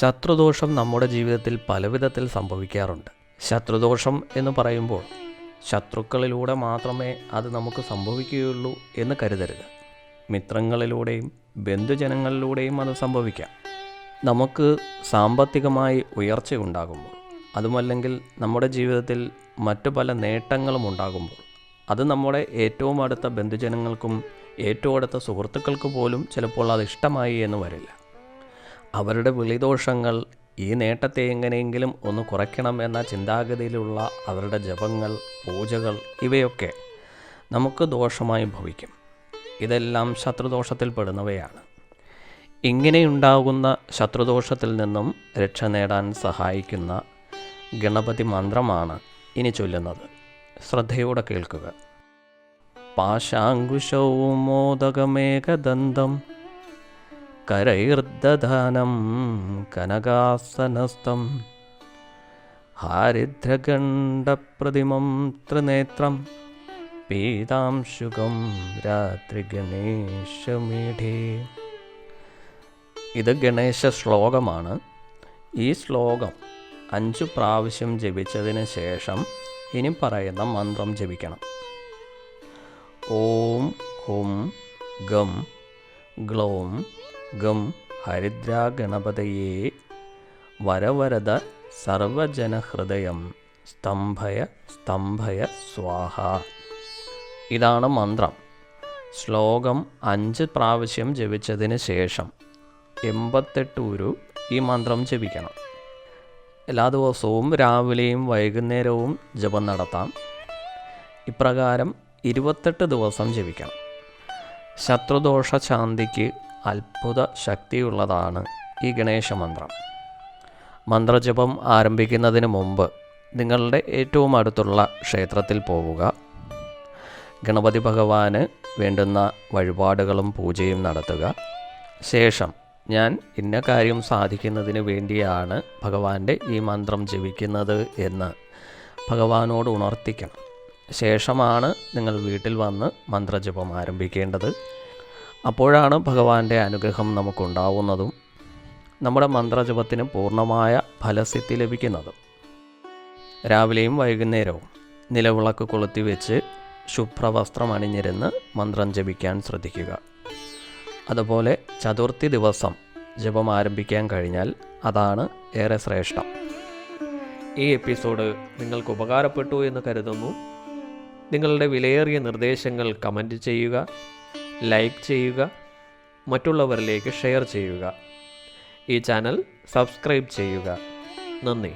ശത്രുദോഷം നമ്മുടെ ജീവിതത്തിൽ പലവിധത്തിൽ സംഭവിക്കാറുണ്ട്. ശത്രുദോഷം എന്ന് പറയുമ്പോൾ ശത്രുക്കളിലൂടെ മാത്രമേ അത് നമുക്ക് സംഭവിക്കുകയുള്ളൂ എന്ന് കരുതരുത്. മിത്രങ്ങളിലൂടെയും ബന്ധുജനങ്ങളിലൂടെയും അത് സംഭവിക്കാം. നമുക്ക് സാമ്പത്തികമായി ഉയർച്ചയുണ്ടാകുമ്പോൾ അതുമല്ലെങ്കിൽ നമ്മുടെ ജീവിതത്തിൽ മറ്റു പല നേട്ടങ്ങളും ഉണ്ടാകുമ്പോൾ അത് നമ്മുടെ ഏറ്റവും അടുത്ത ബന്ധുജനങ്ങൾക്കും ഏറ്റവും അടുത്ത സുഹൃത്തുക്കൾക്ക് പോലും ചിലപ്പോൾ അത് ഇഷ്ടമായി എന്ന് വരില്ല. അവരുടെ വിളിദോഷങ്ങൾ ഈ നേട്ടത്തെ എങ്ങനെയെങ്കിലും ഒന്ന് കുറയ്ക്കണം എന്ന ചിന്താഗതിയിലുള്ള അവരുടെ ജപങ്ങൾ പൂജകൾ ഇവയൊക്കെ നമുക്ക് ദോഷമായി ഭവിക്കും. ഇതെല്ലാം ശത്രുദോഷത്തിൽ പെടുന്നവയാണ്. ഇങ്ങനെയുണ്ടാകുന്ന ശത്രുദോഷത്തിൽ നിന്നും രക്ഷ നേടാൻ സഹായിക്കുന്ന ഗണപതി മന്ത്രമാണ് ഇനി ചൊല്ലുന്നത്. ശ്രദ്ധയോടെ കേൾക്കുക. പാശാങ്കുശവും മോദകമേകദന്തം കനകാസനസ്ഥം ഹാരിദ്രഗണ്ഡപ്രതിമം ത്രിനേത്രം പീതാംശുകം രാത്രിഗണേശമീഠേ. ഇത് ഗണേശ ശ്ലോകമാണ്. ഈ ശ്ലോകം അഞ്ചു പ്രാവശ്യം ജപിച്ചതിന് ശേഷം ഇനി പറയുന്ന മന്ത്രം ജപിക്കണം. ഓം ഹും ഗം ഗ്ലോം ഗം ഹരിദ്രാഗണപതയേ വരവരദ സർവജനഹൃദയം സ്തംഭയ സ്തംഭയ സ്വാഹ. ഇതാണ് മന്ത്രം. ശ്ലോകം അഞ്ച് പ്രാവശ്യം ജപിച്ചതിന് ശേഷം എൺപത്തെട്ട് ഉരു ഈ മന്ത്രം ജപിക്കണം. എല്ലാ ദിവസവും രാവിലെയും വൈകുന്നേരവും ജപം നടത്താം. ഇപ്രകാരം ഇരുപത്തെട്ട് ദിവസം ജപിക്കണം. ശത്രുദോഷ ശാന്തിക്ക് അത്ഭുത ശക്തിയുള്ളതാണ് ഈ ഗണേശ മന്ത്രം മന്ത്രജപം ആരംഭിക്കുന്നതിന് മുമ്പ് നിങ്ങളുടെ ഏറ്റവും അടുത്തുള്ള ക്ഷേത്രത്തിൽ പോവുക. ഗണപതി ഭഗവാന് വേണ്ടുന്ന വഴിപാടുകളും പൂജയും നടത്തുക. ശേഷം ഞാൻ ഇന്ന കാര്യം സാധിക്കുന്നതിന് വേണ്ടിയാണ് ഭഗവാന്റെ ഈ മന്ത്രം ജപിക്കുന്നത് എന്ന് ഭഗവാനോട് ഉണർത്തിക്കണം. ശേഷമാണ് നിങ്ങൾ വീട്ടിൽ വന്ന് മന്ത്രജപം ആരംഭിക്കേണ്ടത്. അപ്പോഴാണ് ഭഗവാന്റെ അനുഗ്രഹം നമുക്കുണ്ടാവുന്നതും നമ്മുടെ മന്ത്രജപത്തിന് പൂർണമായ ഫലസിദ്ധി ലഭിക്കുന്നതും. രാവിലെയും വൈകുന്നേരവും നിലവിളക്ക് കൊളുത്തി വെച്ച് ശുഭ്രവസ്ത്രം അണിഞ്ഞിരുന്ന് മന്ത്രം ജപിക്കാൻ ശ്രദ്ധിക്കുക. അതുപോലെ ചതുർത്ഥി ദിവസം ജപം ആരംഭിക്കാൻ കഴിഞ്ഞാൽ അതാണ് ഏറെ ശ്രേഷ്ഠം. ഈ എപ്പിസോഡ് നിങ്ങൾക്ക് ഉപകാരപ്പെട്ടു എന്ന് കരുതുന്നു. നിങ്ങളുടെ വിലയേറിയ നിർദ്ദേശങ്ങൾ കമന്റ് ചെയ്യുക. ലൈക്ക് ചെയ്യുക മറ്റുള്ളവരിലേക്ക് ഷെയർ ചെയ്യുക. ഈ ചാനൽ സബ്സ്ക്രൈബ് ചെയ്യുക. നന്ദി.